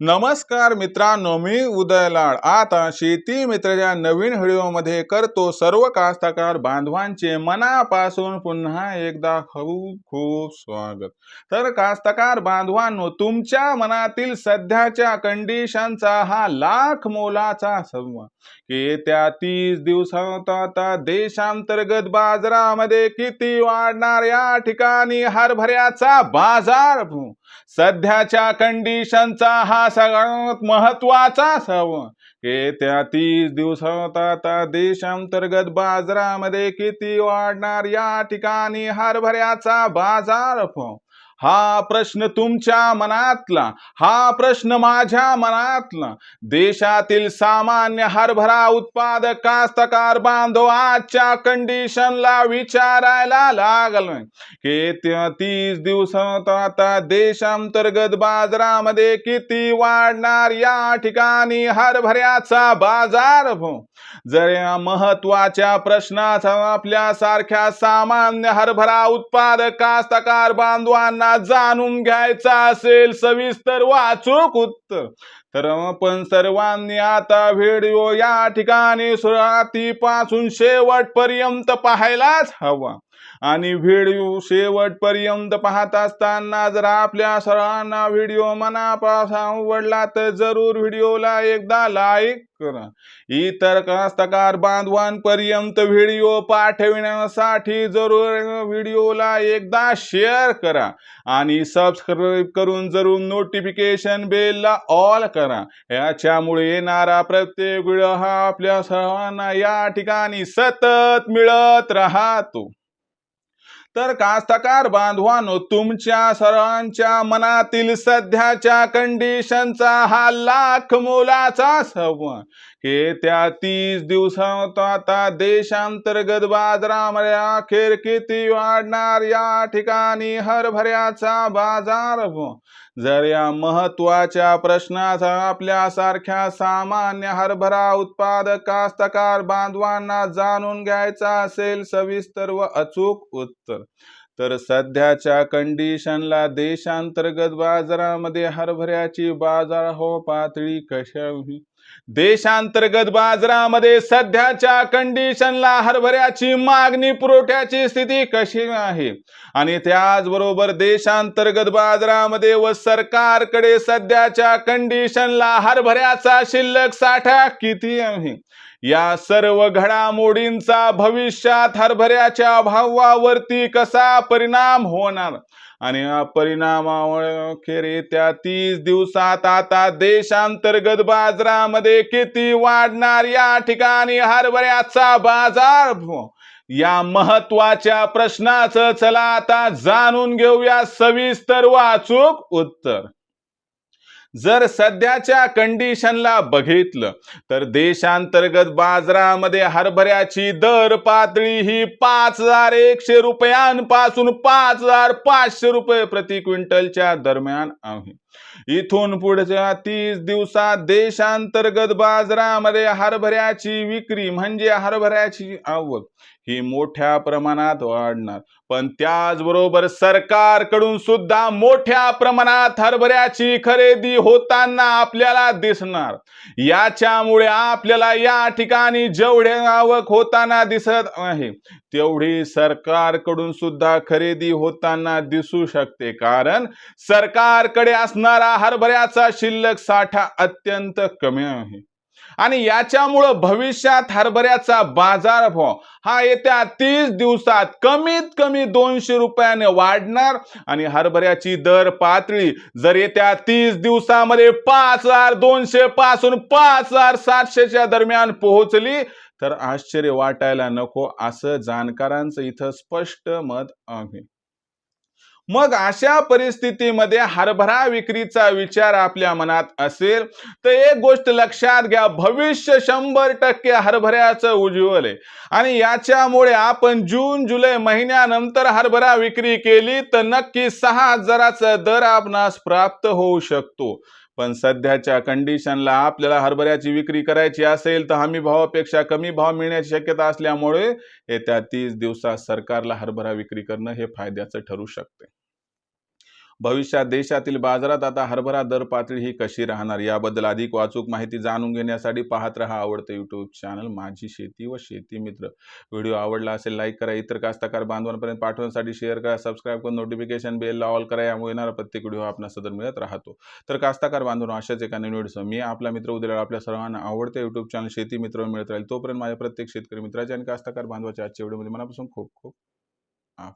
नमस्कार मित्रांनो मी उदय लाड. आता शेती मित्राच्या नवीन व्हिडिओमध्ये करतो सर्व कास्तकार बांधवांचे मनापासून पुन्हा एकदा खूप खूप स्वागत. तर कास्तकार बांधवांनो तुमच्या मनातील सध्याच्या कंडिशनचा हा लाख मोलाचा संवाद की येत्या तीस दिवसात आता देशांतर्गत बाजारामध्ये किती वाढणार या ठिकाणी हरभऱ्याचा बाजार? सध्याच्या कंडिशनचा हा सगळ्यात महत्त्वाचा संवाद येत्या तीस दिवसात आता देशांतर्गत बाजारामध्ये किती वाढणार या ठिकाणी हरभऱ्याचा बाजार. हा प्रश्न तुमच्या मनातला हा प्रश्न माझ्या मनातला. देशातील सामान्य हरभरा उत्पादक कास्तकार बांधव आजच्या कंडिशनला विचारायला लागलं. येत्या तीस दिवसात आता देशांतर्गत बाजारामध्ये किती वाढणार या ठिकाणी हरभऱ्याचा बाजार हो? जर या महत्त्वाच्या प्रश्नाचा आपल्यासारख्या सामान्य हरभरा उत्पादक कास्तकार बांधवांना जाणून घ्यायचा असेल सविस्तर वाचूक उत्तर. तर आपण सर्वांनी आता व्हिडिओ या ठिकाणी सुरुवातीपासून शेवटपर्यंत पाहायलाच हवा. आणि व्हिडिओ शेवटपर्यंत पाहत असताना जर आपल्या सर्वांना व्हिडिओ मनापासून आवडला तर जरूर व्हिडिओला एकदा लाईक करा. इतर कास्तकार बांधवांपर्यंत व्हिडिओ पाठविण्यासाठी जरूर व्हिडिओला एकदा शेअर करा आणि सबस्क्राईब करून जरूर नोटिफिकेशन बेलला ऑल करा. याच्यामुळे येणारा प्रत्येक व्हिडिओ हा आपल्या सर्वांना या ठिकाणी सतत मिळत राहतो. तर कास्तकार बांधवानो तुमच्या सर्वांच्या मनातील सध्याच्या कंडिशनचा हा लाख मोलाचा संवाद. हे त्या तीस दिवसात आता देशांतर्गत बाजारामध्ये अखेर किती वाढणार या ठिकाणी हरभऱ्याचा बाजार? जर या महत्त्वाच्या प्रश्नाचा आपल्यासारख्या सामान्य हरभरा उत्पादक कास्तकार बांधवांना जाणून घ्यायचा असेल सविस्तर व अचूक उत्तर. तर सध्याच्या कंडिशनला देशांतर्गत बाजारामध्ये हरभऱ्याची बाजार हो पातळी कशा देशांतर्गत बाजारामध्ये सध्याच्या कंडिशनला हरभऱ्याची मागणी पुरवठ्याची स्थिती कशी आहे? आणि त्याचबरोबर देशांतर्गत बाजारामध्ये व सरकारकडे सध्याच्या कंडिशनला हरभऱ्याचा शिल्लक साठा किती आहे? या सर्व घडामोडींचा भविष्यात हरभऱ्याच्या भावावरती कसा परिणाम होणार? आणि परिणामामुळे अखेर येत्या तीस दिवसात आता देशांतर्गत बाजारामध्ये किती वाढणार या ठिकाणी हरभऱ्याचा बाजार? या महत्त्वाच्या प्रश्नाचं चला आता जाणून घेऊया सविस्तर वाचूक उत्तर. जर सध्याच्या कंडिशनला बघितलं तर देशांतर्गत बाजारामध्ये हरभऱ्याची दर पातळी ही पाच हजार एकशे रुपयांपासून पाच हजार पाचशे रुपये प्रति क्विंटलच्या दरम्यान आहे. इथून पुढच्या तीस दिवसात देशांतर्गत बाजारामध्ये हरभऱ्याची विक्री म्हणजे हरभऱ्याची आवक ही मोठ्या प्रमाणात वाढणार. पण त्याचबरोबर सरकारकडून सुद्धा मोठ्या प्रमाणात हरभऱ्याची खरेदी होताना आपल्याला दिसणार. याच्यामुळे आपल्याला या ठिकाणी जेवढे आवक होताना दिसत आहे तेवढी सरकारकडून सुद्धा खरेदी होताना दिसू शकते. कारण सरकारकडे असणारा हरभऱ्याचा शिल्लक साठा अत्यंत कमी आहे. आणि याच्यामुळं भविष्यात हरभऱ्याचा बाजारभाव हो, हा येत्या तीस दिवसात कमीत कमी दोनशे रुपयाने वाढणार आणि हरभऱ्याची दर पातळी जर येत्या तीस दिवसामध्ये पाच हजार दोनशे पासून पाच हजार सातशेच्या दरम्यान पोहोचली तर आश्चर्य वाटायला नको असं जाणकारांचं इथं स्पष्ट मत आहे. मग अशा परिस्थितीमध्ये हरभरा विक्रीचा विचार आपल्या मनात असेल तर एक गोष्ट लक्षात घ्या भविष्य शंभर टक्के हरभऱ्याचं उज्ज्वल आहे. आणि याच्यामुळे आपण जून जुलै महिन्यानंतर हरभरा विक्री केली तर नक्की सहा हजाराचा दर आपणास प्राप्त होऊ शकतो. पण सध्याच्या कंडिशनला आपल्याला हरभऱ्याची विक्री करायची असेल तर हमी भावापेक्षा कमी भाव मिळण्याची शक्यता असल्यामुळे येत्या तीस दिवसात सरकारला हरभरा विक्री करणं हे फायद्याचं ठरू शकते. भविष्यात देशातील बाजारात आता हरभरा दर पातळी ही कशी राहणार? याबद्दल अधिक वाचूक माहिती जाणून घेण्यासाठी पाहत रहा आवडतं यूट्यूब चॅनल माझी शेती व शेती मित्र व्हिडिओ आवडला असेल लाईक करा. इतर कास्तकार बांधवांपर्यंत पाठवण्यासाठी शेअर करा. सबस्क्राईब करून नोटिफिकेशन बेलला ऑल करा. यामुळे येणारा प्रत्येक व्हिडिओ आपणास सदर मिळत राहतो. तर कास्तकार बांधून अशाच एका नवीन व्हिडिओ मी आपला मित्र उद्या आपल्या सर्वांना आवडते यूट्यूब चॅनल शेती मित्र मिळत राहील. तोपर्यंत माझ्या प्रत्येक शेतकरी मित्राच्या आणि कास्तकार बांधवाच्या आजच्या व्हिडिओमध्ये मनापासून खूप खूप आभार.